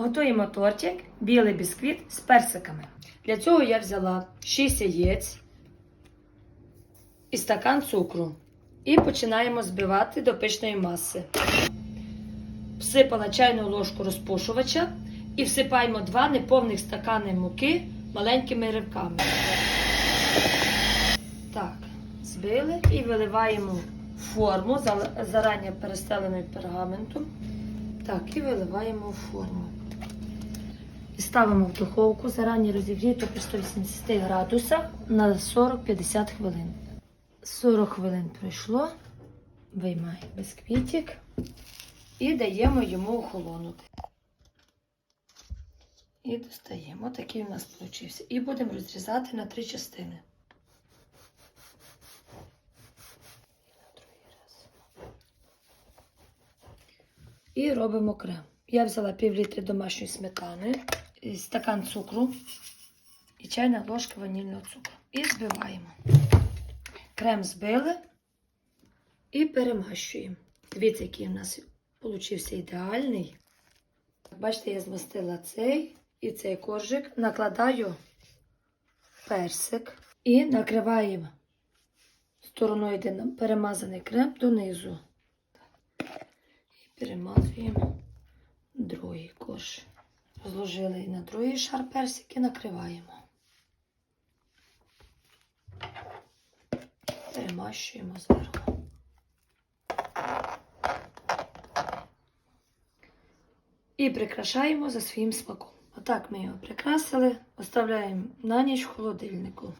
Готуємо тортик, білий бісквіт з персиками. Для цього я взяла 6 яєць і стакан цукру. І починаємо збивати до пишної маси. Всипала чайну ложку розпушувача і всипаємо 2 неповних стакани муки маленькими ривками. Так, збили і виливаємо форму, зарані перестеленою пергаментом. Так, і виливаємо форму. І ставимо в духовку зарані розігріту при 180 градусах на 40-50 хвилин. 40 хвилин пройшло. Виймаємо бісквітик і даємо йому охолонути. І достаємо. Такий у нас вийшов. І будемо розрізати на три частини. І робимо крем. Я взяла пів літри домашньої сметани, стакан цукру і чайна ложка ванільного цукру. І збиваємо. Крем збили і перемащуємо. Дивіться, який у нас получився ідеальний. Бачите, я змастила цей і цей коржик, накладаю персик і накриваємо стороною, де перемазаний крем донизу. І перемазуємо другий корж. Розложили на другий шар персик і накриваємо. Перемащуємо зверху. І прикрашаємо за своїм смаком. Отак ми його прикрасили, оставляємо на ніч в холодильнику.